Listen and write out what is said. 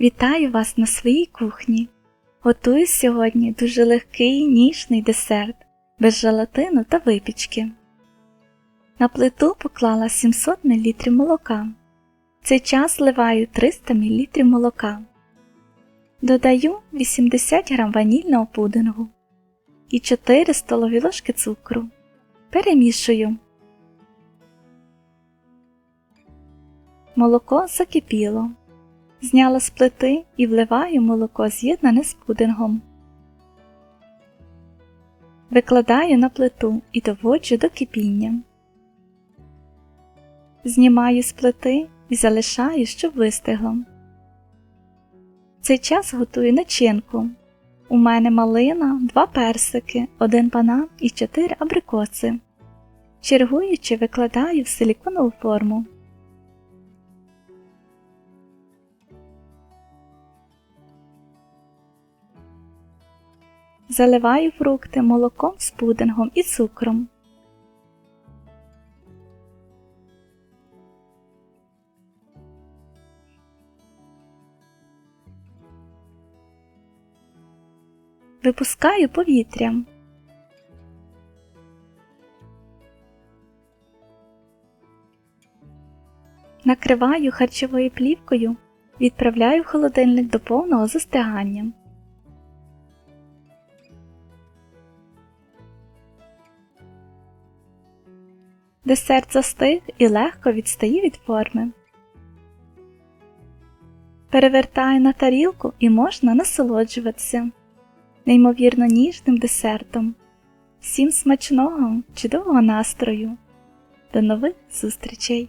Вітаю вас на своїй кухні. Готую сьогодні дуже легкий ніжний десерт без желатину та випічки. На плиту поклала 700 мл молока. В цей час зливаю 300 мл молока. Додаю 80 г ванільного пудингу і 4 столові ложки цукру. Перемішую. Молоко закипіло. Зняла з плити і вливаю молоко з'єднане з пудингом. Викладаю на плиту і доводжу до кипіння. Знімаю з плити і залишаю, щоб вистигло. Цей час готую начинку. У мене малина, два персики, один банан і чотири абрикоси. Чергуючи викладаю в силіконову форму. Заливаю фрукти молоком з пудингом і цукром. Випускаю повітря. Накриваю харчовою плівкою, відправляю в холодильник до повного застигання. Десерт застиг і легко відстає від форми. Перевертаю на тарілку і можна насолоджуватися неймовірно ніжним десертом. Всім смачного, чудового настрою. До нових зустрічей!